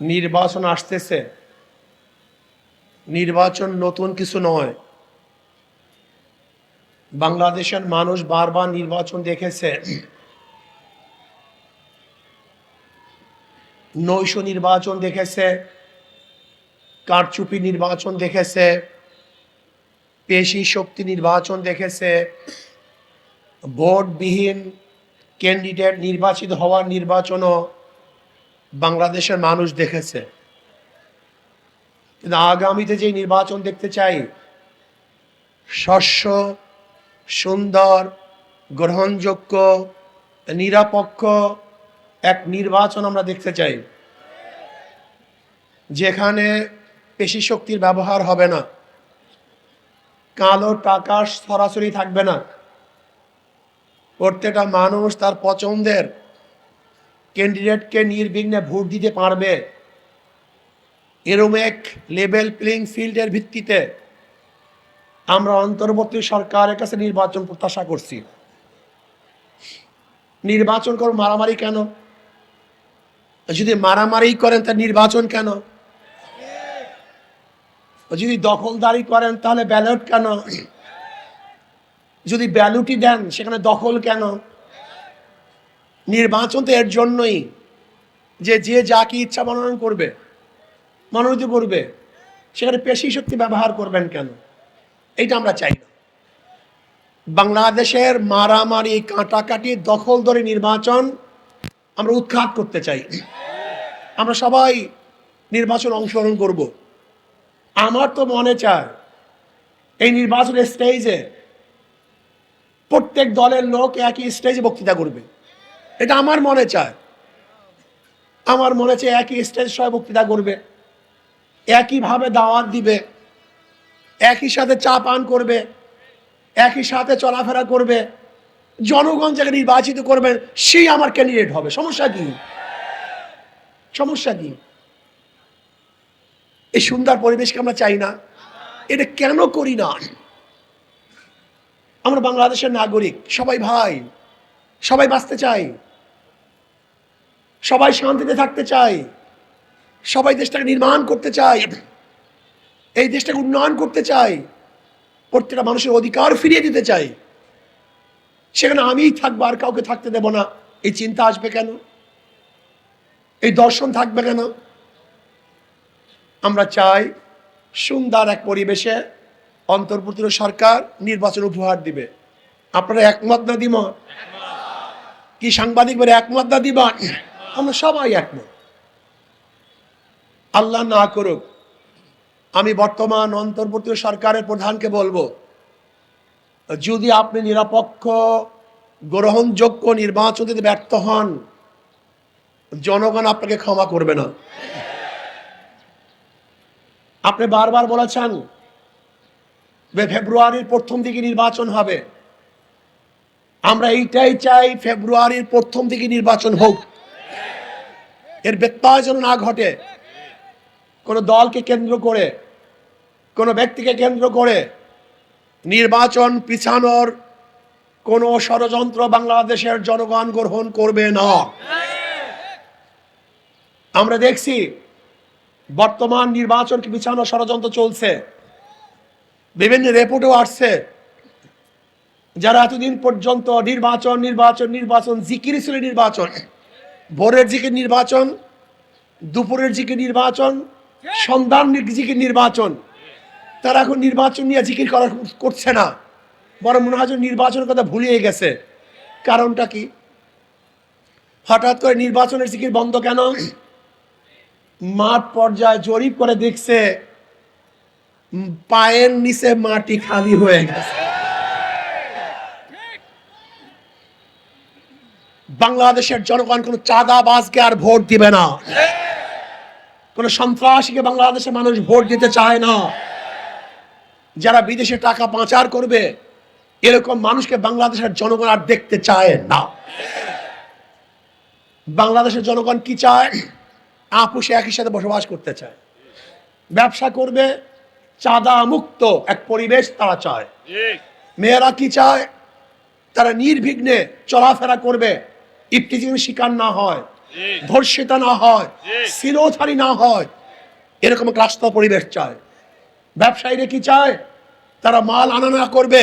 নির্বাচন আসতেছে। নির্বাচন নতুন কিছু নয়। বাংলাদেশের মানুষ বারবার নির্বাচন দেখেছে। নৈশ নির্বাচন দেখেছে। কারচুপি নির্বাচন দেখেছে। পেশি শক্তি নির্বাচন দেখেছে। ভোটবিহীন ক্যান্ডিডেট নির্বাচিত হওয়ার নির্বাচনও বাংলাদেশের মানুষ দেখেছে। কিন্তু আগামীতে যে নির্বাচন দেখতে চাই শস্য সুন্দর, গ্রহণযোগ্য, নিরাপক্ষ এক নির্বাচন আমরা দেখতে চাই। যেখানে পেশি শক্তির ব্যবহার হবে না, কালো টাকা সরাসরি থাকবে না। প্রত্যেকটা মানুষ তার পছন্দের ক্যান্ডিডেটকে নির্বিঘ্নে ভোট দিতে পারবে, এরম এক লেভেল প্লেইং ফিল্ডের ভিত্তিতে আমরা অন্তর্বর্তী সরকারের কাছে নির্বাচন প্রত্যাশা করছি। নির্বাচন কর মারামারি কেন? যদি মারামারি করেন তার নির্বাচন কেন? যদি দখলদারি করেন তাহলে ব্যালট কেন? যদি ব্যালটই দেন, সেখানে দখল কেন? নির্বাচন তো এর জন্যই যে যে যাকে ইচ্ছা মনোনয়ন করবে, মনোনীত করবে, সেখানে পেশি শক্তি ব্যবহার করবেন কেন? এইটা আমরা চাই না। বাংলাদেশের মারামারি, কাটাকাটি দখল ধরে নির্বাচন আমরা উৎখাত করতে চাই। আমরা সবাই নির্বাচন অংশগ্রহণ করব। আমার তো মনে চায়, এই নির্বাচনের স্টেজে প্রত্যেক দলের লোক একই স্টেজে বক্তৃতা করবে। এটা আমার মনে চায়। আমার মনে চায় একই স্টেজ সবাই বক্তৃতা করবে। একইভাবে দাওয়াত দিবে। একই সাথে চা পান করবে। একই সাথে চলাফেরা করবে। জনগণ যাকে নির্বাচিত করবেন সেই আমার ক্যান্ডিডেট হবে। সমস্যা কি? সমস্যা কি? এই সুন্দর পরিবেশকে আমরা চাই না। এটা কেন করি না? আমরা বাংলাদেশের নাগরিক, সবাই ভাই, সবাই বাঁচতে চাই। সবাই শান্তিতে থাকতে চাই সবাই দেশটাকে নির্মাণ করতে চাই এই দেশটাকে উন্নয়ন করতে চাই প্রত্যেকটা মানুষের অধিকার ফিরিয়ে দিতে চাই সেখানে আমিই থাকব, আর কাউকে থাকতে দেব না। এই চিন্তা আসবে কেন? এই দর্শন থাকবে কেন? আমরা চাই সুন্দর এক পরিবেশে অন্তর্বর্তী সরকার নির্বাচন উপহার দিবে। আপনারা একমত না দিব কি সাংবাদিক বলে একমত না দিবা আমরা সবাই একমত। আল্লাহ না করুক, আমি বর্তমান অন্তর্বর্তী সরকারের প্রধানকে বলব, যদি আপনি নিরপেক্ষ, গ্রহণযোগ্য নির্বাচন দিতে ব্যর্থ হন, জনগণ আপনাকে ক্ষমা করবে না। আপনি বারবার বলেছেন ফেব্রুয়ারির প্রথম দিকে নির্বাচন হবে। আমরা এইটাই চাই, ফেব্রুয়ারির প্রথম দিকে নির্বাচন হোক। এর ব্যত্যয় যেন না ঘটে। কোনো দলকে কেন্দ্র করে, কোনো ব্যক্তিকে কেন্দ্র করে নির্বাচন পিছানোর কোনো ষড়যন্ত্র বাংলাদেশের জনগণ গ্রহণ করবে না। আমরা দেখছি বর্তমান নির্বাচনকে পিছানো ষড়যন্ত্র চলছে। বিভিন্ন রিপোর্টও আসছে যারা এতদিন পর্যন্ত নির্বাচন নির্বাচন নির্বাচন, জিকির ছিল নির্বাচন। ভোরের জিকির নির্বাচন, দুপুরের জিকির নির্বাচন সন্ধান জিকির নির্বাচন। তারা এখন নির্বাচন নিয়ে জিকির করা করছে না। বরং মনে হয় নির্বাচনের কথা ভুলিয়ে গেছে। কারণটা কি? হঠাৎ করে নির্বাচনের জিকির বন্ধ কেন? মাঠ পর্যায়ে জরিপ করে দেখছে পায়ের নিচে মাটি খালি হয়ে গেছে। বাংলাদেশের জনগণ কোনো চাঁদাবাজকে আর ভোট দিবে না। কোন সন্ত্রাসীকে বাংলাদেশের মানুষ ভোট দিতে চায় না। যারা বিদেশে টাকা পাচার করবে এরকম মানুষকে বাংলাদেশের জনগণ আর দেখতে চায় না। বাংলাদেশের জনগণ কি চায়? আপুষে একই সাথে বসবাস করতে চায়। ব্যবসা করবে চাঁদা মুক্ত এক পরিবেশ তারা চায়। মেয়েরা কি চায়? তারা নির্বিঘ্নে চলাফেরা করবে। ইফতিজির শিকার না হয় ধর্ষিতা না হয় সিনোধারী না হয় এরকম একটা রাস্তা পরিবেশ চায়। ব্যবসায়ীরা কি চায়? তারা মাল আনা না করবে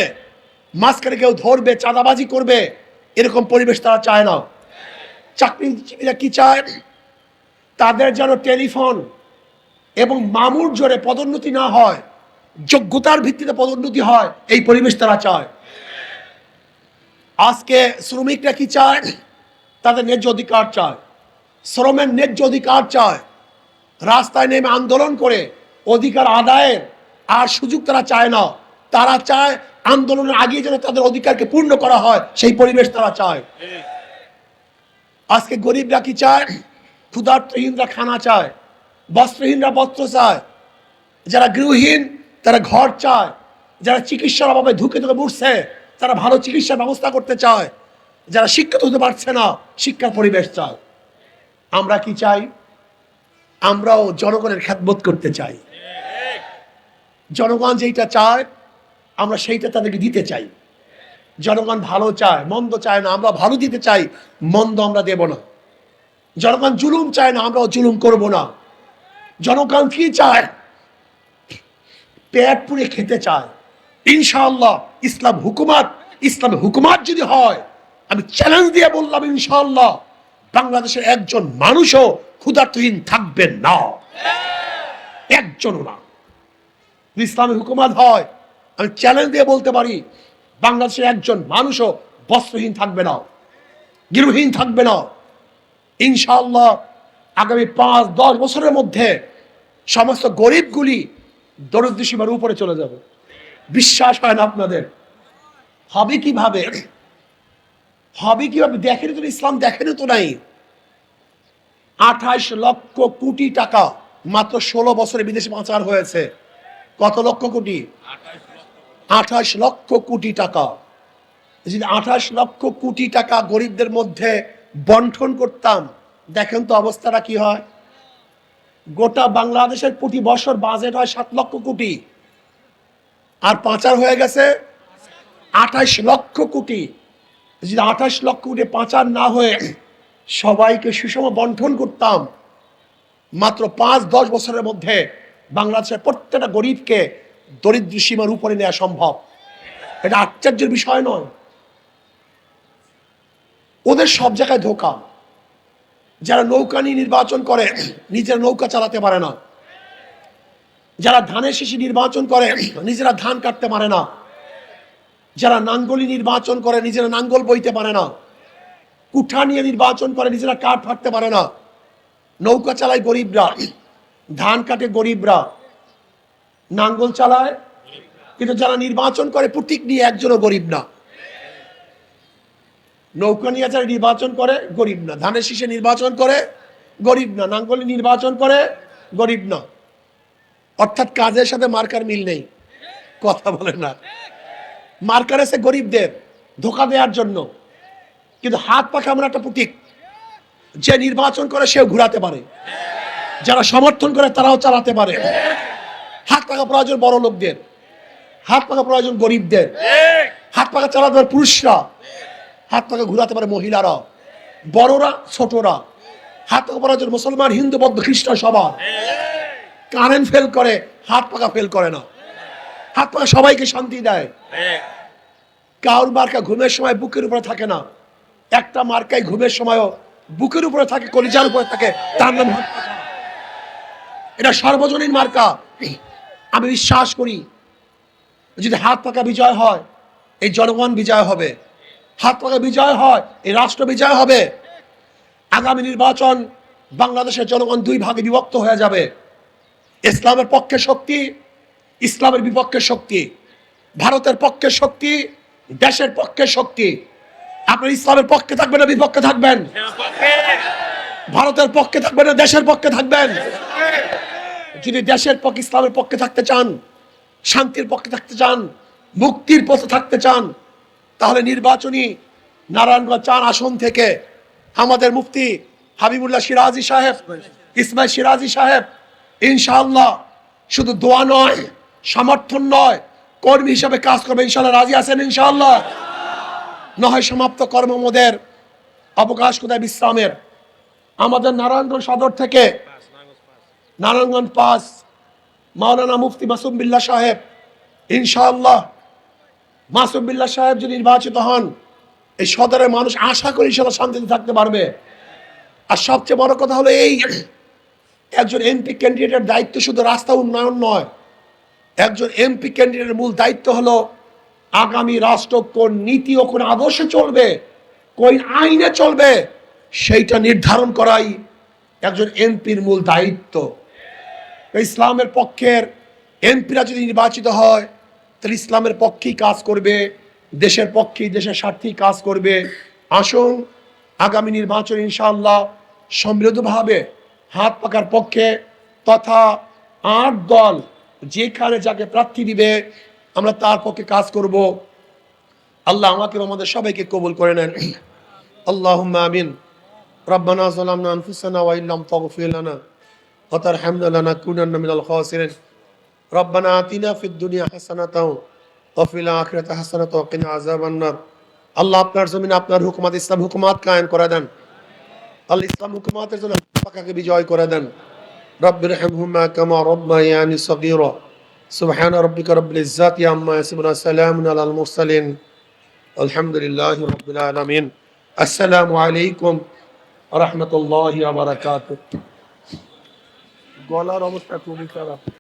মাঝখানে কেউ ধরবে চাঁদাবাজি করবে এরকম পরিবেশ তারা চায় না। চাকরিজীবীরা কি চায়? তাদের যেন টেলিফোন এবং মামুর জোরে পদোন্নতি না হয় যোগ্যতার ভিত্তিতে পদোন্নতি হয় এই পরিবেশ তারা চায়। আজকে শ্রমিকরা কি চায়? তাদের ন্যায্য অধিকার চায়। শ্রমের ন্যায্য অধিকার চায়। রাস্তায় নেমে আন্দোলন করে অধিকার আদায়ের আর সুযোগ তারা চায় না। তারা চায় আন্দোলনের আগে যেন তাদের অধিকারকে পূর্ণ করা হয়, সেই পরিবেশ তারা চায়। আজকে গরিবরা কি চায়? ক্ষুধার্তহীনরা খানা চায়। বস্ত্রহীনরা বস্ত্র চায়। যারা গৃহহীন, তারা ঘর চায়। যারা চিকিৎসার অভাবে ধুকে ধুকে বুঝছে তারা ভালো চিকিৎসার ব্যবস্থা করতে চায়। যারা শিক্ষিত হতে পারছে না, শিক্ষার পরিবেশ চায় আমরা কি চাই? আমরাও জনগণের খ্যাতবোধ করতে চাই। জনগণ যেইটা চায়, আমরা সেইটা তাদেরকে দিতে চাই। জনগণ ভালো চায়, মন্দ চায় না, আমরা ভালো দিতে চাই, মন্দ আমরা দেব না। জনগণ জুলুম চায় না, আমরাও জুলুম করব না। জনগণ কি চায়? পেট পুড়ে খেতে চায়। ইনশাআল্লাহ, ইসলাম হুকুমাত ইসলাম হুকুমাত যদি হয় আমি চ্যালেঞ্জ দিয়ে বললাম ইনশাল্লাহ বাংলাদেশের একজন মানুষও ক্ষুধার্তহীন থাকবেন না। একজনও না। ইসলামী হুকুমাত হয়, আমি চ্যালেঞ্জ দিয়ে বলতে পারি, বাংলাদেশের একজন মানুষও বস্ত্রহীন থাকবে না, গৃহহীন থাকবে না। ইনশাল্লাহ আগামী পাঁচ, দশ বছরের মধ্যে সমস্ত গরিবগুলি দরিদ্র সীমার উপরে চলে যাবে। বিশ্বাস হয় না আপনাদের? হবে কীভাবে? হবে কীভাবে? দেখেনি তো ইসলাম, দেখেনি তো নাই। আঠাইশ লক্ষ কোটি টাকা মাত্র ষোলো বছরে বিদেশে পাচার হয়েছে। কত লক্ষ কোটি? আঠাশ লক্ষ কোটি টাকা। যদি আঠাশ লক্ষ কোটি টাকা গরিবদের মধ্যে বন্টন করতাম, দেখেন তো অবস্থাটা কি হয়? গোটা বাংলাদেশের প্রতি বছর বাজেট হয় সাত লক্ষ কোটি। আর পাচার হয়ে গেছে আঠাশ লক্ষ কোটি। যদি আঠাশ লক্ষ কোটি পাচার না হয়ে সবাইকে সুষম বন্টন করতাম, মাত্র পাঁচ, দশ বছরের মধ্যে বাংলাদেশের প্রত্যেকটা গরিবকে দরিদ্র সীমার উপরে নেওয়া সম্ভব। এটা আশ্চর্যের বিষয় নয়। ওদের সব জায়গায় ধোকা। যারা নৌকা নিয়ে নির্বাচন করে, নিজের নৌকা চালাতে পারে না। যারা ধানের শিশি নির্বাচন করে, নিজেরা ধান কাটতে পারে না। যারা নাঙ্গলি নির্বাচন করে নিজেরা নাঙ্গল বইতে পারে না। কুঠা নিয়ে নির্বাচন করে নিজেরা কাঠ ফাটতে পারে না। নৌকা চালায় গরিবরা, ধান কাটে গরিবরা, নাঙ্গল চালায়। কিন্তু যারা নির্বাচন করে প্রতীক নিয়ে একজনও গরিব না। নৌকা নিয়ে যারা নির্বাচন করে, গরিব না। ধানের শীষে নির্বাচন করে, গরিব না। নাঙ্গলে নির্বাচন করে, গরিব না। অর্থাৎ কাজের সাথে মার্কার মিল নেই। কথা বলে না। মার্কার এসে গরিবদের ধোকা দেওয়ার জন্য। কিন্তু হাত পাখা আমরা একটা প্রতীক যে নির্বাচন করে সেও ঘুরাতে পারে। যারা সমর্থন করে তারাও চালাতে পারে। হাত পাখা প্রয়োজন বড় লোকদের। হাত পাখা প্রয়োজন গরিবদের। হাত পাখা চালাতে পারে পুরুষরা। হাত পাখা ঘুরাতে পারে মহিলারা। বড়রা, ছোটরা। হাত পাখা প্রয়োজন মুসলমান, হিন্দু, বৌদ্ধ, খ্রিস্টান সবার। কারেন্ট ফেল করে, হাত পাখা ফেল করে না। হাত পাখা সবাইকে শান্তি দেয়। কাউর মার্কা ঘুমের সময় বুকের উপরে থাকে না। একটা মার্কায় ঘুমের সময়ও বুকের উপরে থাকে কলিজার উপরে থাকে তার নাম। এটা সর্বজনীন মার্কা। আমি বিশ্বাস করি যদি হাত পাকা বিজয় হয় এই জনগণ বিজয় হবে। হাত পাকা বিজয় হয় এই রাষ্ট্র বিজয় হবে। আগামী নির্বাচন বাংলাদেশের জনগণ দুই ভাগে বিভক্ত হয়ে যাবে। ইসলামের পক্ষে শক্তি ইসলামের বিপক্ষে শক্তি, ভারতের পক্ষে শক্তি, দেশের পক্ষে শক্তি। আপনার ইসলামের পক্ষে থাকবেন না বিপক্ষে থাকবেন? ভারতের পক্ষে থাকবেন না দেশের পক্ষে থাকবেন? যদি দেশের পক্ষে, ইসলামের পক্ষে থাকতে চান, শান্তির পক্ষে থাকতে চান, মুক্তির পথে থাকতে চান, তাহলে নির্বাচনী নারায়ণগঞ্জ চার আসন থেকে আমাদের মুফতি হাবিবুল্লাহ সিরাজি সাহেব, ইসমাইল সিরাজি সাহেব, ইনশাআল্লাহ, শুধু দোয়া নয় সমর্থন নয়। কর্মী হিসাবে কাজ করবে, ইনশাল্লাহ রাজি আছেন, ইনশাল্লাহ। নয় সমাপ্ত কর্মমোদের অবকাশ কোথায় বিশ্রামের? আমাদের নারায়ণগঞ্জ সদর থেকে নারায়ণগঞ্জ পাস মাওলানা মুফতি মাসুম বিল্লা সাহেব ইনশাআল্লাহ মাসুম বিল্লা সাহেব যদি নির্বাচিত হন, এই সদরের মানুষ আশা করি ইনশাল্লাহ শান্তিতে থাকতে পারবে। আর সবচেয়ে বড় কথা হলো এই, একজন এমপি ক্যান্ডিডেটের দায়িত্ব শুধু রাস্তা উন্নয়ন নয় একজন এমপি ক্যান্ডিডেটের মূল দায়িত্ব হলো আগামী রাষ্ট্র কোন নীতি ও কোন আদর্শে চলবে, কোন আইনে চলবে, সেইটা নির্ধারণ করাই একজন এমপির মূল দায়িত্ব। ইসলামের পক্ষের এমপিরা যদি নির্বাচিত হয়, তাহলে ইসলামের পক্ষেই কাজ করবে, দেশের পক্ষেই, দেশের স্বার্থেই কাজ করবে। আসুন, আগামী নির্বাচন ইনশাআল্লাহ সমৃদ্ধভাবে হাত পাকার পক্ষে তথা আট দল যেখানে যাকে প্রার্থী দিবে আমরা তার পক্ষে কাজ করব আল্লাহ আমাকে এবং আমাদের সবাইকে কবুল করে নেন আল্লাহ আমিন ربنا ظلمنا أنفسنا وإن لم تغفر لنا وترحمنا لنكونن من الخاسرين ربنا آتنا في الدنيا حسنة وفي الآخرة حسنة وقنا عذاب النار আল্লাহ আপনার জমিনে আপনার হুকুমাত ইসলাম হুকুমাত কায়েম করে দেন আল্লাহ ইসলাম হুকুমাতের জন্য পাকাকে বিজয় করে দেন رب ارحمهما كما ربياني صغيرا سبحان ربك رب العزة عما يصفون سلام على المرسلين الحمد لله رب العالمين السلام عليكم ورحمة الله وبركاته গলার অবস্থা খুবই খারাপ